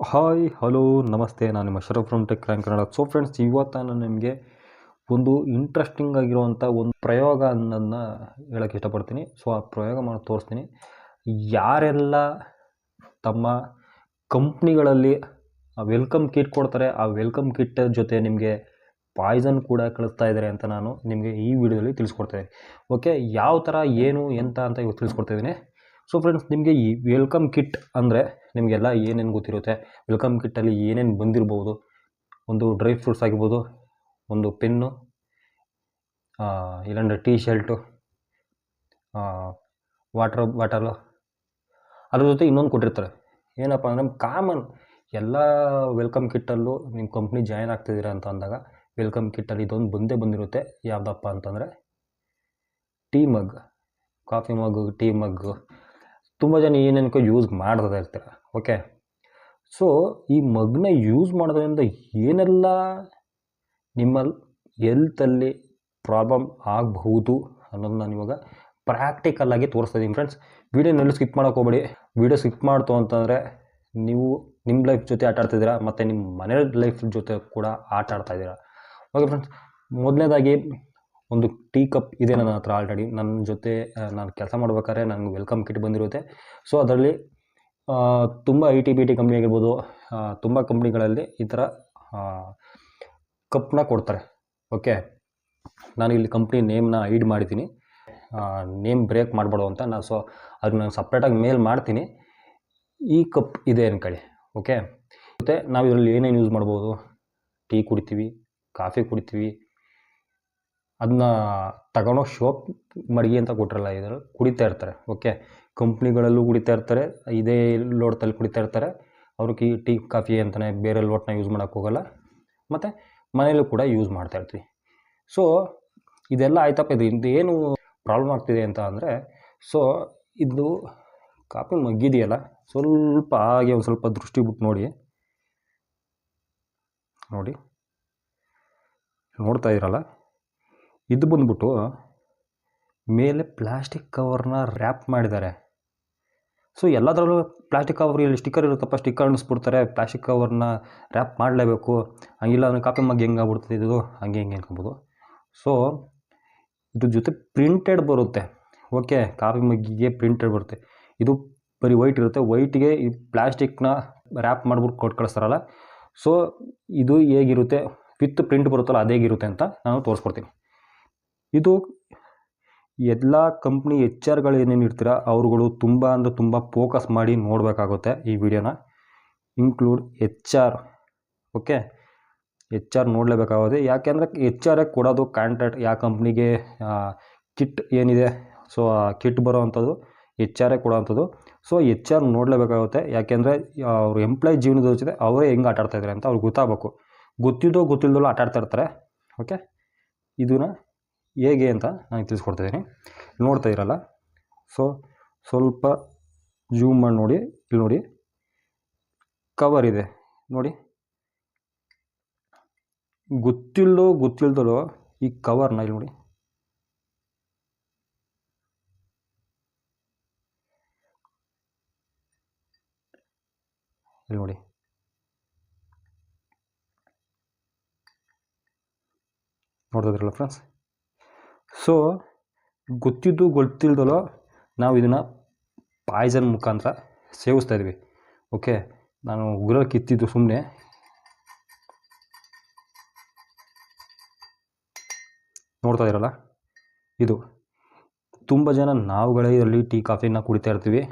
Hi hello ನಮಸ್ತೆ. ನಾನು ನಿಮ್ಮ Sharaf from Tech Rank Kannada so friends ಇವತ್ತು ನಾನು ನಿಮಗೆ ಒಂದು ಇಂಟ್ರೆಸ್ಟಿಂಗ್ ಆಗಿರುವಂಥ ಒಂದು ಪ್ರಯೋಗ ಅನ್ನೋದನ್ನು ಹೇಳೋಕ್ಕೆ ಇಷ್ಟಪಡ್ತೀನಿ. ಸೊ ಆ ಪ್ರಯೋಗ ಮಾಡಿ ತೋರಿಸ್ತೀನಿ. ಯಾರೆಲ್ಲ ತಮ್ಮ ಕಂಪ್ನಿಗಳಲ್ಲಿ ವೆಲ್ಕಮ್ ಕಿಟ್ ಕೊಡ್ತಾರೆ, ಆ ವೆಲ್ಕಮ್ ಕಿಟ್ ಜೊತೆ ನಿಮಗೆ ಪಾಯ್ಸನ್ ಕೂಡ ಕಳಿಸ್ತಾ ಇದ್ದಾರೆ ಅಂತ ನಾನು ನಿಮಗೆ ಈ ವಿಡಿಯೋದಲ್ಲಿ ತಿಳಿಸ್ಕೊಡ್ತೇನೆ ಓಕೆ ಯಾವ ಥರ ಏನು, ಎಂತ ಅಂತ ಇವತ್ತು ತಿಳಿಸ್ಕೊಡ್ತಾ ಇದ್ದೀನಿ. ಸೊ ಫ್ರೆಂಡ್ಸ್ ನಿಮಗೆ ಈ ವೆಲ್ಕಮ್ ಕಿಟ್ ಅಂದರೆ ನಿಮಗೆಲ್ಲ ಏನೇನು ಗೊತ್ತಿರುತ್ತೆ? ವೆಲ್ಕಮ್ ಕಿಟ್ಟಲ್ಲಿ ಏನೇನು ಬಂದಿರ್ಬೋದು? ಒಂದು ಡ್ರೈ ಫ್ರೂಟ್ಸ್ ಆಗಿರ್ಬೋದು, ಒಂದು ಪೆನ್ನು ಇಲ್ಲಾಂದರೆ ಟೀ ಶರ್ಟು ವಾಟ್ರ್ ಬಾಟಲು ಅದ್ರ ಜೊತೆ ಇನ್ನೊಂದು ಕೊಟ್ಟಿರ್ತಾರೆ. ಏನಪ್ಪ ಅಂದರೆ ಕಾಮನ್ ಎಲ್ಲ ವೆಲ್ಕಮ್ ಕಿಟ್ಟಲ್ಲೂ ನಿಮ್ಮ ಕಂಪ್ನಿ ಜಾಯ್ನ್ ಆಗ್ತಿದ್ದೀರಾ ಅಂತ ಅಂದಾಗ ವೆಲ್ಕಮ್ ಕಿಟ್ಟಲ್ಲಿ ಇದೊಂದು ಬಂದೇ ಬಂದಿರುತ್ತೆ. ಯಾವುದಪ್ಪ ಅಂತಂದರೆ tea mug, coffee mug tea mug. ತುಂಬ ಜನ ಏನೇನಕ್ಕೋ ಯೂಸ್ ಮಾಡ್ತಾ ಇರ್ತಾರೆ. ಓಕೆ ಸೊ ಈ ಮಗ್ನ ಯೂಸ್ ಮಾಡೋದ್ರಿಂದ ಏನೆಲ್ಲ ನಿಮ್ಮ ಎಲ್ತಲ್ಲಿ ಪ್ರಾಬ್ಲಮ್ ಆಗಬಹುದು ಅನ್ನೋದನ್ನ ನಾನು ಇವಾಗ ಪ್ರಾಕ್ಟಿಕಲ್ ಆಗಿ ತೋರಿಸ್ತಾ ಇದ್ದೀನಿ ಫ್ರೆಂಡ್ಸ್ ವೀಡಿಯೋನಲ್ಲಿ ಸ್ಕಿಪ್ ಮಾಡೋಕೆ ಹೋಗ್ಬೇಡಿ. ವೀಡಿಯೋ ಸ್ಕಿಪ್ ಮಾಡ್ತು ಅಂತಂದರೆ ನೀವು ನಿಮ್ಮ ಲೈಫ್ ಜೊತೆ ಆಟ ಆಡ್ತಿದ್ದೀರಾ? ಮತ್ತು ನಿಮ್ಮ ಮನೆ ಲೈಫ್ ಜೊತೆ ಕೂಡ ಆಟ ಆಡ್ತಾ ಇದ್ದೀರಾ? ಓಕೆ ಫ್ರೆಂಡ್ಸ್ ಮೊದಲನೇದಾಗಿ ಒಂದು ಟೀ ಕಪ್ ಇದೆ ನನ್ನ ಹತ್ರ ಆಲ್ರೆಡಿ ನನ್ನ ಜೊತೆ ನಾನು ಕೆಲಸ ಮಾಡ್ಬೇಕಾದ್ರೆ ನನಗೆ ವೆಲ್ಕಮ್ ಕಿಟ್ ಬಂದಿರುತ್ತೆ. ಸೊ ಅದರಲ್ಲಿ ತುಂಬ I T, B T company ಆಗಿರ್ಬೋದು ತುಂಬ ಕಂಪ್ನಿಗಳಲ್ಲಿ ಈ ಥರ ಕಪ್ನ ಕೊಡ್ತಾರೆ. ಓಕೆ ನಾನು ಇಲ್ಲಿ ಕಂಪ್ನಿ ನೇಮ್ನ ಐಡ್ ಮಾಡಿದ್ದೀನಿ. ನೇಮ್ ಬ್ರೇಕ್ ಮಾಡಬಾರ್ದು ಅಂತ ನಾನು ಸೊ ಅದನ್ನ ನಾನು ಸಪ್ರೇಟಾಗಿ ಮೇಲ್ ಮಾಡ್ತೀನಿ. ಈ ಕಪ್ ಇದೆ ಅಂದ್ಕೊಳ್ಳಿ ಓಕೆ ಮತ್ತು ನಾವು ಇದರಲ್ಲಿ ಏನೇನು ಯೂಸ್ ಮಾಡ್ಬೋದು? ಟೀ ಕುಡಿತೀವಿ, ಕಾಫಿ ಕುಡಿತೀವಿ. ಅದನ್ನ ತಗೊಂಡೋಗಿ ಶೋಪ್ ಮಡಿಗೆ ಅಂತ ಕೊಟ್ಟಿರಲ್ಲ ಇದರಲ್ಲಿ ಕುಡಿತಾ ಇರ್ತಾರೆ. ಓಕೆ ಕಂಪ್ನಿಗಳಲ್ಲೂ ಕುಡಿತಾ ಇರ್ತಾರೆ, ಇದೇ ಲೋಟದಲ್ಲಿ ಕುಡಿತಾ ಇರ್ತಾರೆ. ಅವ್ರಿಗೆ ಟೀ, ಕಾಫಿ ಅಂತಲೇ ಬೇರೆ ಲೋಟನ ಯೂಸ್ ಮಾಡೋಕ್ಕೋಗಲ್ಲ ಮತ್ತು ಮನೆಯಲ್ಲೂ ಕೂಡ ಯೂಸ್ ಮಾಡ್ತಾ ಇರ್ತೀವಿ. ಸೊ ಇದೆಲ್ಲ ಆಯ್ತಪ್ಪ, ಇದು ಏನು ಪ್ರಾಬ್ಲಮ್ ಆಗ್ತಿದೆ ಅಂತ ಅಂದರೆ ಸೊ ಇದು ಕಾಫಿ ಮಗ್ಗಿದೆಯಲ್ಲ, ಸ್ವಲ್ಪ ಹಾಗೆ ಒಂದು ಸ್ವಲ್ಪ ದೃಷ್ಟಿ ಬಿಟ್ಟು ನೋಡಿ. ನೋಡಿ. ನೋಡ್ತಾ ಇರಲ್ಲ. ಇದು ಬಂದ್ಬಿಟ್ಟು ಮೇಲೆ ಪ್ಲಾಸ್ಟಿಕ್ ಕವರ್ನ ರ್ಯಾಪ್ ಮಾಡಿದ್ದಾರೆ. ಸೊ ಎಲ್ಲದರಲ್ಲೂ ಪ್ಲಾಸ್ಟಿಕ್ ಕವರ್ ಇಲ್ಲಿ ಸ್ಟಿಕ್ಕರ್ ಇರುತ್ತಪ್ಪ. ಸ್ಟಿಕ್ಕರ್ ಅಂಟಿಸ್ಬಿಡ್ತಾರೆ. ಪ್ಲಾಸ್ಟಿಕ್ ಕವರ್ನ ರ್ಯಾಪ್ ಮಾಡಲೇಬೇಕು. ಹಂಗಿಲ್ಲ ಅಂದರೆ ಕಾಪಿ ಮಗ್ ಹೆಂಗೆ ಆಗ್ಬಿಡ್ತದೆ ಇದು? ಹಂಗೆ ಹಿಂಗೆ ಅನ್ಕೊಬೋದು. ಸೊ ಇದ್ರ ಜೊತೆ ಪ್ರಿಂಟೆಡ್ ಬರುತ್ತೆ. ಓಕೆ ಕಾಫಿ ಮಗ್ಗಿಗೆ ಪ್ರಿಂಟೆಡ್ ಬರುತ್ತೆ. ಇದು ಬರೀ ವೈಟ್ ಇರುತ್ತೆ. ವೈಟಿಗೆ ಈ ಪ್ಲಾಸ್ಟಿಕ್ನ ರ್ಯಾಪ್ ಮಾಡ್ಬಿಟ್ಟು ಕೊಟ್ಟು ಕಳಿಸ್ತಾರಲ್ಲ. ಸೊ ಇದು ಹೇಗಿರುತ್ತೆ? ವಿತ್ ಪ್ರಿಂಟ್ ಬರುತ್ತಲ್ಲ, ಅದೇಗಿರುತ್ತೆ ಅಂತ ನಾನು ತೋರಿಸ್ಕೊಡ್ತೀನಿ. ಇದು ಎಲ್ಲ ಕಂಪ್ನಿ ಎಚ್ ಆರ್ಗಳು ಏನೇನು ಇರ್ತೀರ ಅವ್ರುಗಳು ತುಂಬ ಅಂದರೆ ತುಂಬ ಫೋಕಸ್ ಮಾಡಿ ನೋಡಬೇಕಾಗುತ್ತೆ ಈ ವಿಡಿಯೋನ include H R okay H R ನೋಡಲೇಬೇಕಾಗುತ್ತೆ. ಯಾಕೆಂದರೆ ಎಚ್ ಆರ್ ಕೊಡೋದು ಕಾಂಟ್ರಾಕ್ಟ್ ಯಾವ ಕಂಪ್ನಿಗೆ ಕಿಟ್ ಏನಿದೆ ಸೊ ಕಿಟ್ ಬರೋ ಅಂಥದ್ದು ಎಚ್ ಆರೇ ಕೊಡೋವಂಥದ್ದು. ಸೊ ಎಚ್ ಆರ್ ನೋಡಲೇಬೇಕಾಗುತ್ತೆ. ಯಾಕೆಂದರೆ ಅವ್ರ ಎಂಪ್ಲಾಯ್ ಜೀವನದ ಜೊತೆ ಅವರೇ ಹೆಂಗೆ ಆಟಾಡ್ತಾಯಿದ್ದಾರೆ ಅಂತ ಅವ್ರಿಗೆ ಗೊತ್ತಾಗಬೇಕು. ಗೊತ್ತಿದ್ದೋ ಗೊತ್ತಿಲ್ಲದಲ್ಲೋ ಆಟಾಡ್ತಾಯಿರ್ತಾರೆ ಇರ್ತಾರೆ ಓಕೆ ಇದನ್ನ ಹೇಗೆ ಅಂತ ನಾನು ತಿಳಿಸ್ಕೊಡ್ತಾಯಿದ್ದೀನಿ ನೋಡ್ತಾ ಇರಲ್ಲ. ಸೊ ಸ್ವಲ್ಪ ಜೂಮ್ ಮಾಡಿ ನೋಡಿ. ಇಲ್ಲಿ ನೋಡಿ. ಕವರ್ ಇದೆ. ನೋಡಿ. ಗೊತ್ತಿಲ್ಲದೋ ಗೊತ್ತಿಲ್ದಲೋ ಈ ಕವರ್ನ ಇಲ್ಲಿ ನೋಡಿ. ಇಲ್ಲಿ ನೋಡಿ. ನೋಡ್ತಿದ್ರಲ್ಲ ಫ್ರೆಂಡ್ಸ್ ಸೊ ಗೊತ್ತಿದ್ದು ಗೊತ್ತಿಲ್ದಲೋ ನಾವು ಇದನ್ನು ಪಾಯ್ಸನ್ ಮುಖಾಂತರ ಸೇವಿಸ್ತಾ ಇದ್ವಿ. ಓಕೆ ನಾನು ಉಗ್ರಕ್ಕೆ ಕಿತ್ತಿದ್ದು ಸುಮ್ಮನೆ ನೋಡ್ತಾ ಇರಲ್ಲ? ಇದು. ತುಂಬ ಜನ ನಾವುಗಳೇ ಇರಲಿ ಟೀ, ಕಾಫಿನ ಕುಡಿತಾ ಇರ್ತೀವಿ.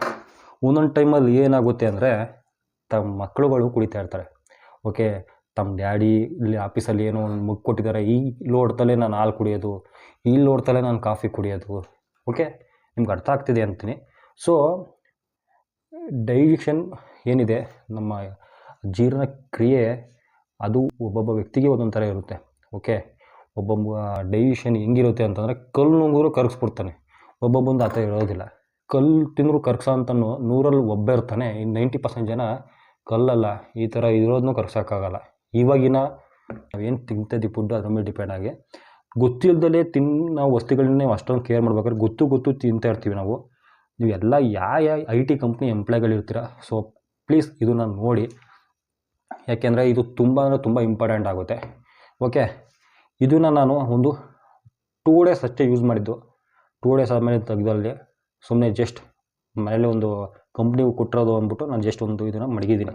ಒಂದೊಂದು ಟೈಮಲ್ಲಿ ಏನಾಗುತ್ತೆ ಅಂದರೆ, ತಮ್ಮ ಮಕ್ಕಳುಗಳು ಕುಡಿತಾ ಇರ್ತಾರೆ. ಓಕೆ ತಮ್ಮ ಡ್ಯಾಡಿ ಇಲ್ಲಿ ಆಫೀಸಲ್ಲಿ ಏನೋ ಒಂದು ಮುಗ್ ಕೊಟ್ಟಿದ್ದಾರೆ ಈ ಲೋಡ್ತಲೇ ನಾನು ಹಾಲು ಕುಡಿಯೋದು, ಈ ಲೋಡ್ತಲೇ ನಾನು ಕಾಫಿ ಕುಡಿಯೋದು ಓಕೆ ನಿಮ್ಗೆ ಅರ್ಥ ಆಗ್ತಿದೆ ಅಂತೀನಿ. ಸೊ ಡೈಜೆಷನ್ ಏನಿದೆ? ನಮ್ಮ ಜೀರ್ಣ ಕ್ರಿಯೆ ಅದು ಒಬ್ಬೊಬ್ಬ ವ್ಯಕ್ತಿಗೆ ಒಂದೊಂದು ಥರ ಇರುತ್ತೆ ಓಕೆ ಒಬ್ಬ ಡೈಜೆಷನ್ ಹೆಂಗಿರುತ್ತೆ ಅಂತಂದರೆ ಕಲ್ಲು ನುಂಗಿದ್ರು ಕರಗಿಸ್ಬಿಡ್ತಾನೆ, ಒಬ್ಬೊಬ್ಬಂದು ಆ ಥರ ಇರೋದಿಲ್ಲ. ಕಲ್ಲು ತಿಂದರೂ ಕರ್ಗ್ಸೋ ಅಂತನೂ ನೂರಲ್ಲಿ ಒಬ್ಬ ಇರ್ತಾನೆ ಇನ್ನು ನೈಂಟಿ ಪರ್ಸೆಂಟ್ ಜನ ಕಲ್ಲಲ್ಲ, ಈ ಥರ ಇರೋದನ್ನೂ ಕರ್ಗ್ಸೋಕ್ಕಾಗಲ್ಲ. ಇವಾಗಿನ ನಾವೇನು ತಿಂತಿದ್ದೀವಿ ಫುಡ್ ಅದ್ರ ಮೇಲೆ ಡಿಪೆಂಡ್ ಆಗಿ ಗೊತ್ತಿಲ್ಲದಲೇ ತಿನ್ನ ನಾವು ವಸ್ತುಗಳನ್ನೇ ಅಷ್ಟೊಂದು ಕೇರ್ ಮಾಡ್ಬೇಕಾದ್ರೆ ಗೊತ್ತು ಗೊತ್ತು ತಿಂತಾ ಇರ್ತೀವಿ ನಾವು. ನೀವು ಎಲ್ಲ ಯಾವ ಯಾವ ಐ ಟಿ ಕಂಪ್ನಿ ಎಂಪ್ಲಾಯ್ಗಳಿರ್ತೀರ ಸೊ ಪ್ಲೀಸ್ ಇದನ್ನ ನೋಡಿ. ಯಾಕೆಂದರೆ ಇದು ತುಂಬ ಅಂದರೆ ತುಂಬ ಇಂಪಾರ್ಟೆಂಟ್ ಆಗುತ್ತೆ. ಓಕೆ ಇದನ್ನು ನಾನು ಒಂದು ಟೂ ಡೇಸ್ ಅಷ್ಟೇ ಯೂಸ್ ಮಾಡಿದ್ದು. ಟೂ ಡೇಸ್ ಆದಮೇಲೆ ತೆಗ್ದಲ್ಲಿ ಸುಮ್ಮನೆ ಜಸ್ಟ್ ಮನೇಲಿ ಒಂದು ಕಂಪ್ನಿಗೆ ಕೊಟ್ಟಿರೋದು ಅಂದ್ಬಿಟ್ಟು ನಾನು ಜಸ್ಟ್ ಒಂದು ಇದನ್ನು ಮಡಗಿದ್ದೀನಿ.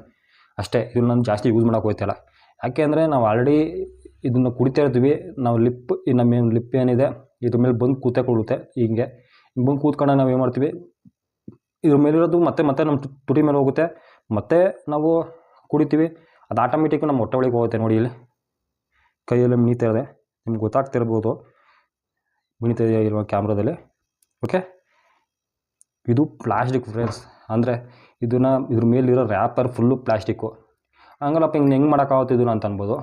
ಅಷ್ಟೇ, ಇದನ್ನು ನಾನು ಜಾಸ್ತಿ ಯೂಸ್ ಮಾಡೋಕೆ ಹೋಗ್ತಿಲ್ಲ ಯಾಕೆ ಅಂದರೆ ನಾವು ಆಲ್ರೆಡಿ ಇದನ್ನು ಕುಡಿತಾ ಇರ್ತೀವಿ. ನಾವು ಲಿಪ್ ನಮ್ಮ ಲಿಪ್ ಏನಿದೆ, ಇದ್ರ ಮೇಲೆ ಬಂದು ಕೂತೇ ಕೊಡುತ್ತೆ ಹೀಗೆ. ಬಂದು ಕೂತ್ಕೊಂಡು ನಾವು ಏನು ಮಾಡ್ತೀವಿ? ಇದ್ರ ಮೇಲಿರೋದು ಮತ್ತೆ ಮತ್ತೆ ನಮ್ಮ ತುಟಿ ಮೇಲೆ ಹೋಗುತ್ತೆ. ಮತ್ತೆ ನಾವು ಕುಡಿತೀವಿ. ಅದು ಆಟೋಮೆಟಿಕ್ ನಮ್ಮ ಹೊಟ್ಟೆ ಒಳಗೆ ಹೋಗುತ್ತೆ ನೋಡಿ ಇಲ್ಲಿ. ಕೈಯಲ್ಲಿ ಮಿಣಿತಾ ಇದೆ. ನಿಮ್ಗೆ ಗೊತ್ತಾಗ್ತಿರ್ಬೋದು. ಮಿಣಿತಾ ಇರುವ ಕ್ಯಾಮ್ರಾದಲ್ಲಿ. ಓಕೆ ಇದು ಪ್ಲಾಸ್ಟಿಕ್ ಫ್ರೆಂಡ್ಸ್ ಅಂದರೆ ಇದನ್ನು ಇದ್ರ ಮೇಲಿರೋ ರ್ಯಾಪರ್ ಫುಲ್ಲು ಪ್ಲಾಸ್ಟಿಕ್ಕು ಹಂಗಲ್ಲಪ್ಪ ಹಿಂಗೆ ಹೆಂಗೆ ಮಾಡೋಕ್ಕಾಗುತ್ತೆ ಇದನ್ನು ಅಂತ ಅನ್ಬೋದು.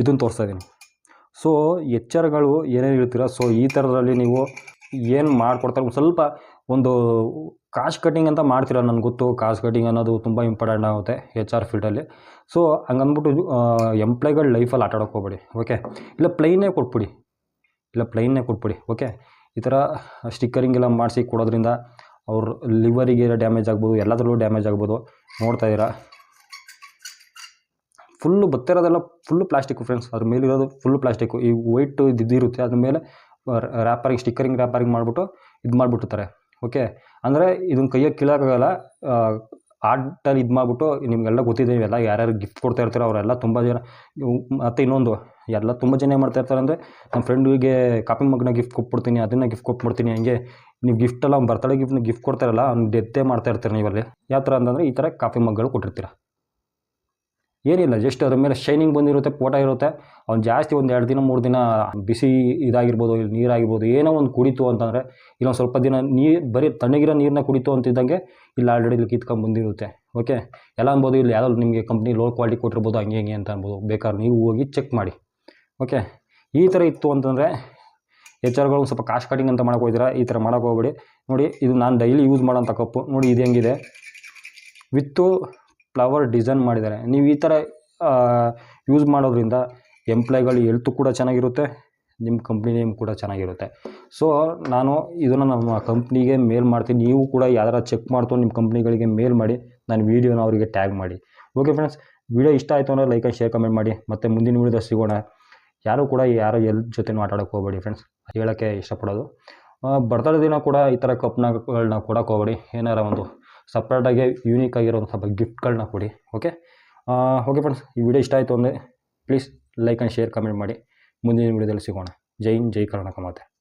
ಇದನ್ನು ತೋರಿಸ್ತಾ ಇದ್ದೀನಿ ಸೊ ಎಚ್ಚರಗಳು ಏನೇನು ಹೇಳ್ತೀರಾ? ಸೊ ಈ ಥರದಲ್ಲಿ ನೀವು ಏನು ಮಾಡಿಕೊಡ್ತಾರೆ? ಸ್ವಲ್ಪ ಒಂದು ಕಾಸ್ಟ್ ಕಟ್ಟಿಂಗ್ ಅಂತ ಮಾಡ್ತೀರ ನನಗೆ ಗೊತ್ತು. ಕಾಸ್ಟ್ ಕಟ್ಟಿಂಗ್ ಅನ್ನೋದು ತುಂಬ ಇಂಪಾರ್ಟೆಂಟ್ ಆಗುತ್ತೆ ಎಚ್ ಆರ್ ಫೀಲ್ಡಲ್ಲಿ ಸೊ ಹಂಗಂದ್ಬಿಟ್ಟು ಎಂಪ್ಲಾಯ್ಗಳ ಲೈಫಲ್ಲಿ ಆಟ ಆಡೋಕೆ ಹೋಗ್ಬೇಡಿ. ಓಕೆ ಇಲ್ಲ ಪ್ಲೈನೇ ಕೊಟ್ಬಿಡಿ. ಇಲ್ಲ ಪ್ಲೈನ್ನೇ ಕೊಟ್ಬಿಡಿ. ಓಕೆ ಈ ಥರ ಸ್ಟಿಕ್ಕರಿಂಗ್ ಎಲ್ಲ ಮಾಡಿಸಿ ಕೊಡೋದ್ರಿಂದ ಅವ್ರ ಲಿವರಿಗೆ ಡ್ಯಾಮೇಜ್ ಆಗ್ಬೋದು, ಎಲ್ಲದರಲ್ಲೂ ಡ್ಯಾಮೇಜ್ ಆಗ್ಬೋದು. ನೋಡ್ತಾ ಇದ್ದೀರಾ? ಫುಲ್ಲು ಬತ್ತಿರೋದೆಲ್ಲ ಫುಲ್ಲು ಪ್ಲಾಸ್ಟಿಕ್ ಫ್ರೆಂಡ್ಸ್ ಅದ್ರ ಮೇಲಿರೋದು ಫುಲ್ಲು ಪ್ಲಾಸ್ಟಿಕ್ಕು ಈ ವೈಟ್ ಇದ್ದಿರುತ್ತೆ, ಅದ್ರ ಮೇಲೆ ರ್ಯಾಪರಿಂಗ್ ಸ್ಟಿಕ್ಕರಿಂಗ್ ರ್ಯಾಪರಿಂಗ್ ಮಾಡಿಬಿಟ್ಟು ಇದು ಮಾಡಿಬಿಟ್ಟಿರ್ತಾರೆ. ಓಕೆ ಅಂದರೆ ಇದನ್ನು ಕೈಯಾಗ ಕೀಳೋಕ್ಕಾಗಲ್ಲ ಆರ್ಟಲ್ಲಿ ಇದು ಮಾಡಿಬಿಟ್ಟು ನಿಮಗೆಲ್ಲ ಗೊತ್ತಿದೆ, ಇವೆಲ್ಲ ಯಾರ್ಯಾರು ಗಿಫ್ಟ್ ಕೊಡ್ತಾ ಇರ್ತಾರೋ ಅವರೆಲ್ಲ ತುಂಬ ಜನ ಮತ್ತು ಇನ್ನೊಂದು, ಎಲ್ಲ ತುಂಬ ಜನ ಏನು ಮಾಡ್ತಾ ಇರ್ತಾರೆ ಅಂದರೆ ನಮ್ಮ ಫ್ರೆಂಡಿಗೆ ಕಾಪಿ ಮಗನ ಗಿಫ್ಟ್ ಕೊಟ್ಬಿಡ್ತೀನಿ, ಅದನ್ನು ಗಿಫ್ಟ್ ಕೊಟ್ಬಿಡ್ತೀನಿ, ಹಂಗೆ ನೀವು ಗಿಫ್ಟ್ ಎಲ್ಲ ಅವ್ನು ಬರ್ತಡೇ ಗಿಫ್ಟ್ನ ಗಿಫ್ಟ್ ಕೊಡ್ತಾರಲ್ಲ ಅವ್ನು ಡೆತ್ತೇ ಮಾಡ್ತಾ ಇರ್ತಾರೆ ನೀವಲ್ಲಿ. ಯಾವ ಥರ ಅಂತಂದರೆ ಈ ಥರ ಕಾಪಿ ಮಗ್ಗಳು ಕೊಟ್ಟಿರ್ತೀರ. ಏನಿಲ್ಲ ಜಸ್ಟ್ ಅದ್ರ ಮೇಲೆ ಶೈನಿಂಗ್ ಬಂದಿರುತ್ತೆ, ಪೋಟ ಇರುತ್ತೆ. ಅವ್ನು ಜಾಸ್ತಿ ಒಂದು ಎರಡು ದಿನ, ಮೂರು ದಿನ ಬಿಸಿ ಇದಾಗಿರ್ಬೋದು ಇಲ್ಲಿ ನೀರಾಗಿರ್ಬೋದು, ಏನೋ ಒಂದು ಕುಡಿತು ಅಂತಂದರೆ, ಇಲ್ಲೊಂದು ಸ್ವಲ್ಪ ದಿನ ನೀರು, ಬರೀ ತಣ್ಣಗಿರೋ ನೀರನ್ನ ಕುಡಿತು ಅಂತಿದ್ದಂಗೆ ಇಲ್ಲಿ ಆಲ್ರೆಡಿ ಇಲ್ಲಿ ಕಿತ್ಕೊಂಡು ಬಂದಿರುತ್ತೆ. ಓಕೆ ಎಲ್ಲ ಅನ್ಬೋದು, ಇಲ್ಲಿ ಯಾವುದೋ ನಿಮಗೆ ಕಂಪ್ನಿ ಲೋ ಕ್ವಾಲಿಟಿ ಕೊಟ್ಟಿರ್ಬೋದು, ಹಂಗೆ ಹಿಂಗೆ ಅಂತ ಅನ್ಬೋದು. ಬೇಕಾದ್ರೆ ನೀವು ಹೋಗಿ ಚೆಕ್ ಮಾಡಿ. ಓಕೆ ಈ ಥರ ಇತ್ತು ಅಂತಂದರೆ, ಎಚ್ ಆರ್ಗಳು ಸ್ವಲ್ಪ ಕಾಸ್ಟ್ ಕಟಿಂಗ್ ಅಂತ ಮಾಡೋಕೆ ಹೋಗ್ತೀರಾ ಈ ಥರ ಮಾಡೋಕೆ ಹೋಗ್ಬೇಡಿ. ನೋಡಿ, ಇದು ನಾನು ಡೈಲಿ ಯೂಸ್ ಮಾಡೋಂಥ ಕಪ್ಪು. ನೋಡಿ, ಇದು ಹೆಂಗಿದೆ? ವಿತ್ತು ಫ್ಲವರ್ ಡಿಸೈನ್ ಮಾಡಿದ್ದಾರೆ. ನೀವು ಈ ಥರ ಯೂಸ್ ಮಾಡೋದ್ರಿಂದ ಎಂಪ್ಲಾಯ್ಗಳು ಹೆಲ್ತು ಕೂಡ ಚೆನ್ನಾಗಿರುತ್ತೆ ನಿಮ್ಮ ಕಂಪ್ನಿ ನೇಮ್ ಕೂಡ ಚೆನ್ನಾಗಿರುತ್ತೆ. ಸೊ ನಾನು ಇದನ್ನು ನಮ್ಮ ಕಂಪ್ನಿಗೆ ಮೇಲ್ ಮಾಡ್ತೀನಿ. ನೀವು ಕೂಡ ಯಾರು ಚೆಕ್ ಮಾಡ್ತೋ ನಿಮ್ಮ ಕಂಪ್ನಿಗಳಿಗೆ ಮೇಲ್ ಮಾಡಿ, ನಾನು ವೀಡಿಯೋನ ಅವರಿಗೆ ಟ್ಯಾಗ್ ಮಾಡಿ. ಓಕೆ ಫ್ರೆಂಡ್ಸ್ ವಿಡಿಯೋ ಇಷ್ಟ ಆಯಿತು ಅಂದರೆ ಲೈಕ್ ಆ್ಯಂಡ್ ಶೇರ್ ಕಮೆಂಟ್ ಮಾಡಿ. ಮತ್ತು ಮುಂದಿನ ವೀಡಿಯೋದಲ್ಲಿ ಸಿಗೋಣ. ಯಾರು ಕೂಡ ಯಾರೋ ಎಲ್ ಜೊತೆ ಆಟಾಡೋಕೆ ಹೋಗಬೇಡಿ ಫ್ರೆಂಡ್ಸ್ ಹೇಳೋಕ್ಕೆ ಇಷ್ಟಪಡೋದು. ಬರ್ತಾ ದಿನ ಕೂಡ ಈ ಥರ ಕಪ್ನಗಳನ್ನ ಕೊಡೋಕ್ಕೆ ಹೋಗಬೇಡಿ. ಏನಾರ ಒಂದು ಸಪ್ರೇಟಾಗಿ ಯೂನಿಕ್ ಆಗಿರೋಂಥ ಗಿಫ್ಟ್ಗಳನ್ನ ಕೊಡಿ ಓಕೆ ಓಕೆ ಫ್ರೆಂಡ್ಸ್ ಈ ವಿಡಿಯೋ ಇಷ್ಟ ಆಯಿತು ಅಂದರೆ please like and share comment ಮಾಡಿ. ಮುಂದಿನ ವಿಡಿಯೋದಲ್ಲಿ ಸಿಗೋಣ. ಜೈ ಹಿಂದ್, ಜೈ ಕರ್ನಾಟಕ ಮಾತೆ.